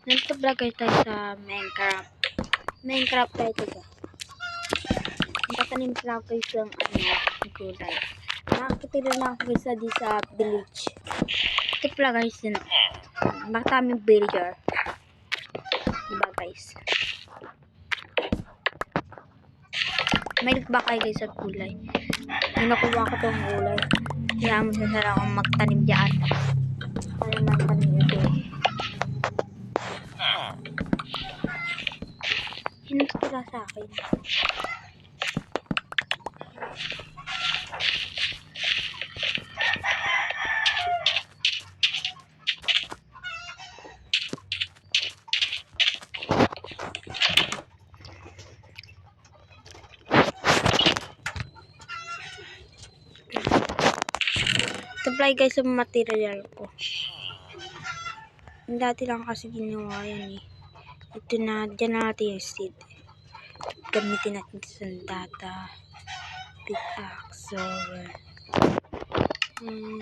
Nandito vlogger tayo sa Minecraft. Minecraft tayo ito. Nagtatanim sila ako guys ng ano, gulay. Nakakita na ako guys sa di sa village. Ito pala guys yun. Baka taming villager. Diba guys? May ba kayo guys sa gulay? May nakuha ko tong gulay. Kaya sa akong magtanim dyan. Hinatutula sa akin. Supply guys sa material ko. Dati lang kasi ginawa yan eh. Ito na, dyan na natin yung seed. Gamitin natin sa data. Pickaxe. Hmm.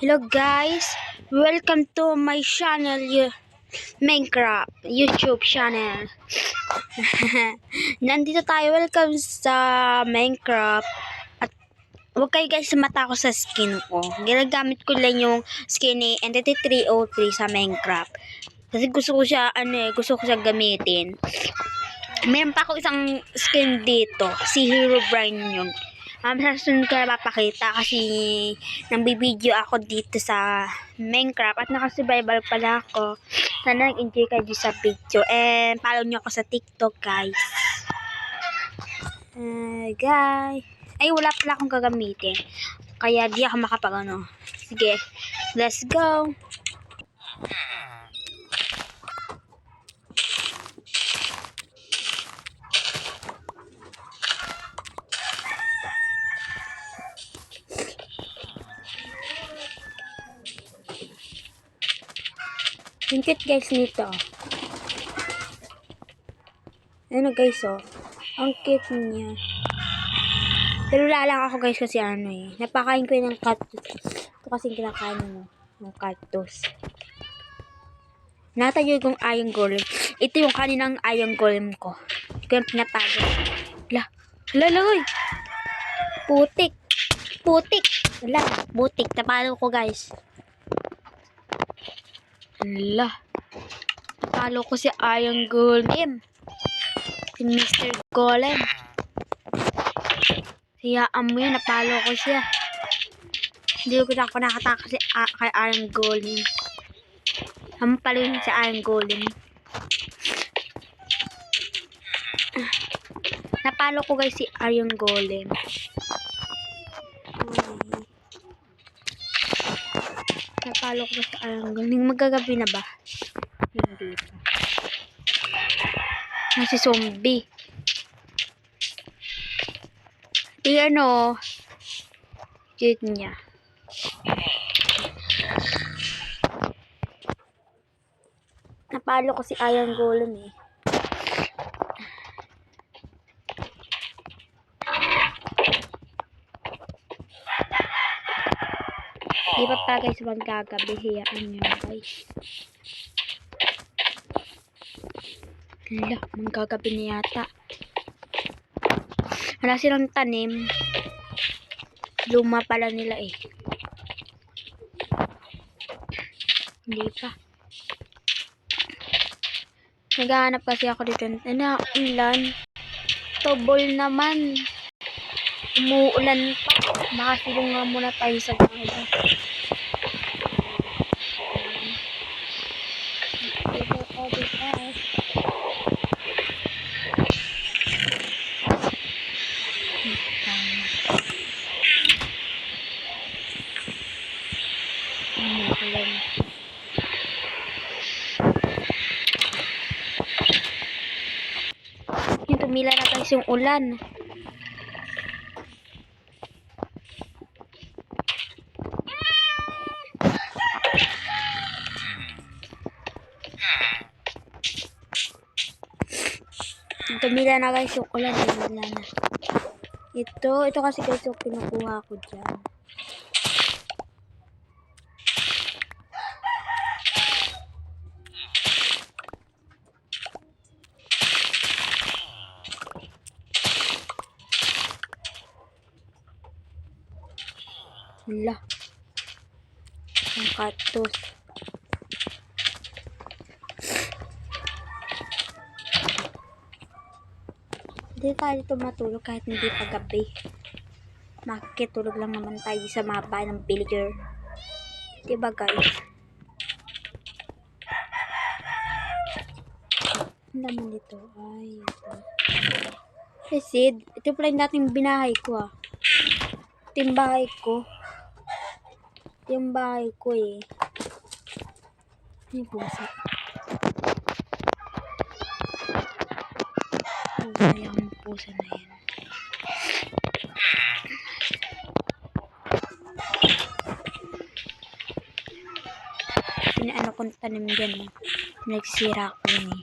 Hello guys, welcome to my channel, Minecraft YouTube channel. Nandito tayo, welcome sa Minecraft. At huwag kayo guys matakot sa skin ko. Ginagamit ko lang yung skin ni Entity 303 sa Minecraft. Kasi gusto ko siya, ano eh, gusto ko siya gamitin. Meron pa ako isang skin dito, si Hero Brian yun. Um, sa sunod ko na papakita kasi nambibideo ako dito sa Minecraft at nakasurvival pala ako. Sana nag-enjoy kayo sa video. And follow nyo ako sa TikTok guys. Uh, guys. Ay, wala pala akong gagamitin. Kaya di ako makapag ano. Sige, let's go. Yung cute guys nito. Ano guys oh. Ang cute niya. Pero lang ako guys kasi ano eh. Napakain ko ng cactus. Ito kasi kinakain mo ng cactus. Natayo kong iron golem. Ito yung kaninang iron golem ko. Ito yung pinatago. La. La, la. Putik. Putik. Wala. Putik. Napalo ko guys. Ala. Talo ko si Iron Golem. Si Mr. Golem. Siyaan mo yun, napalo ko siya. Hindi ko na ako nakataka si A- kay Iron Golem. Ang palo yun si Iron Golem. Napalo ko guys si Iron Golem. Napalo ko sa Iron Golem. Magagabi na ba? Hindi pa. Ah, si zombie. Di ano, cute niya. Napalo ko si Iron Golem eh. Di ba pa guys magkagabi hiyaan nyo guys. Hala, magkagabi na yata. Wala silang tanim. Luma pala nila eh. Hindi pa. Naghahanap kasi ako dito. Ano, ulan. Tobol naman. Umuulan pa. Baka silungan muna tayo sa bahay. Umuulan. Yung tumila na guys yung ulan. Tumila na guys yung ulan. Na. Ito, ito kasi guys yung kinukuha ko dyan. Hala. Ang cactus. Hindi tayo dito matulog kahit hindi pa gabi. Makikitulog lang naman tayo sa bahay ng villager. Diba guys? Ang laman dito. Ay, ito. Eh, Sid, ito pala yung dating binahay ko ah. Ito yung bahay ko. Yung bahay ko eh. Ano yung pusa? Ay, ang pusa na yan. Pinaano kong tanim dyan. Nagsira ko yun eh.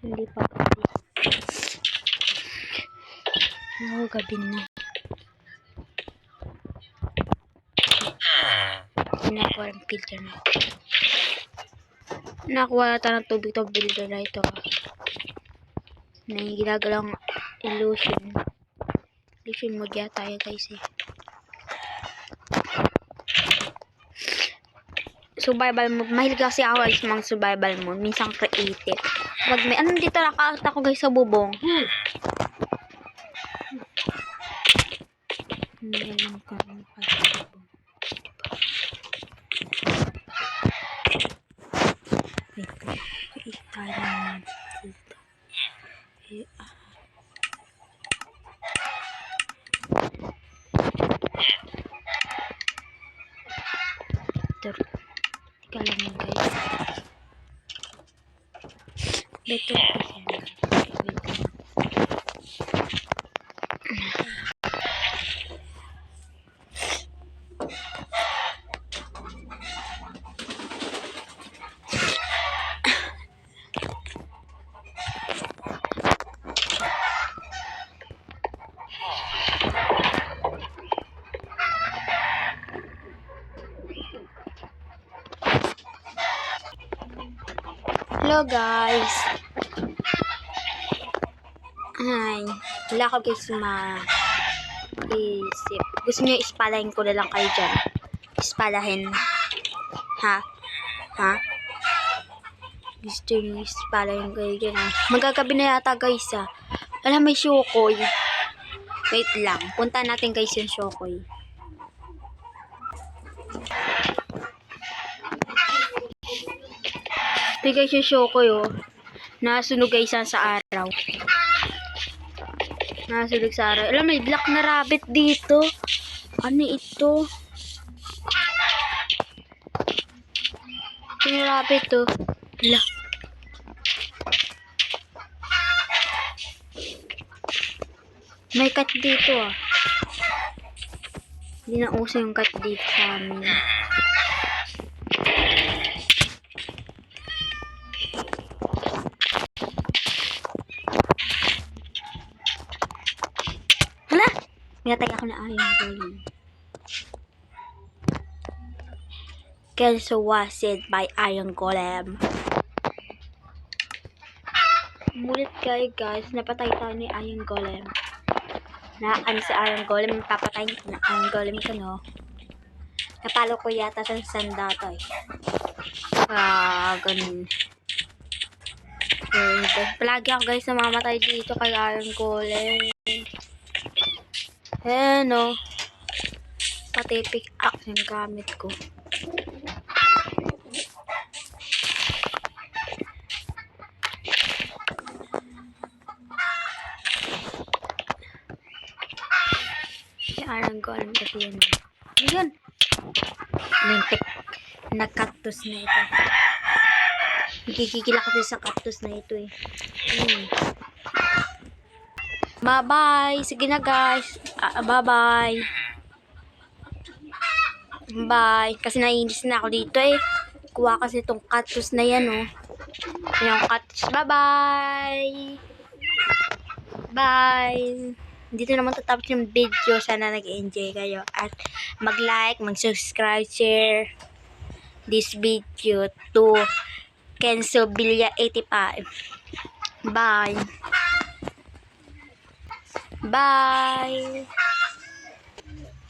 Hindi pa gabi. Oo, gabi na. Nakuha ng filter na. Nakuha na tayo ng tubig to filter na ito. Na yung ginagalang illusion. Illusion mode yata tayo guys eh. survival mode. Mahilig kasi ako guys mga survival mode. Minsan creative. Wag may, anong dito nakaat ako guys sa bubong? Hmm. Hindi alam ko ano pa sa bubong. Wait, wait, tayo naman dito. Eh, ah. Ito. Teka lang yun, guys. Better kasi yan. Wait lang. Hello guys. Ay, wala ko guys ma isip. Gusto niyo ispalahin ko na lang kayo dyan. Ispalahin. Ha? Ha? Gusto niyo ispalahin kayo dyan ha? Magagabi na yata guys ha. Wala may syokoy. Wait lang. Punta natin guys yung syokoy. Ito guys yung syokoy oh. Nasunog guys sa araw. Nasunog sa araw. Alam, may black na rabbit dito. Ano ito? Ito yung rabbit oh. Ala. May cat dito ah. Hindi na uso yung cat dito sa amin. Minatay ako na ayon golem. Kelso was said by Iron Golem. Mulit kayo guys, napatay tayo ni Iron Golem. Na ano si Iron Golem, papatay na Iron Golem ko no. Napalo ko yata sa sanda to eh. Ah, ganun. Palagi ako guys namamatay dito kay Iron Golem. Eh, no. Pati pick-up yung gamit ko. Si Iron Golem kasi yun. Yun? Lintik. Nag-cactus na ito. Nagkikigil ako din sa cactus na ito eh. Hmm. Bye-bye. Sige na, guys. Ah, bye-bye. Bye. Kasi naiinis na ako dito eh. Kuha kasi itong cactus na yan, oh. Yung cactus. Bye-bye. Bye. Dito naman tatapos yung video. Sana nag-enjoy kayo. At mag-like, mag-subscribe, share this video to Kenzo Villa 85. Bye. Bye.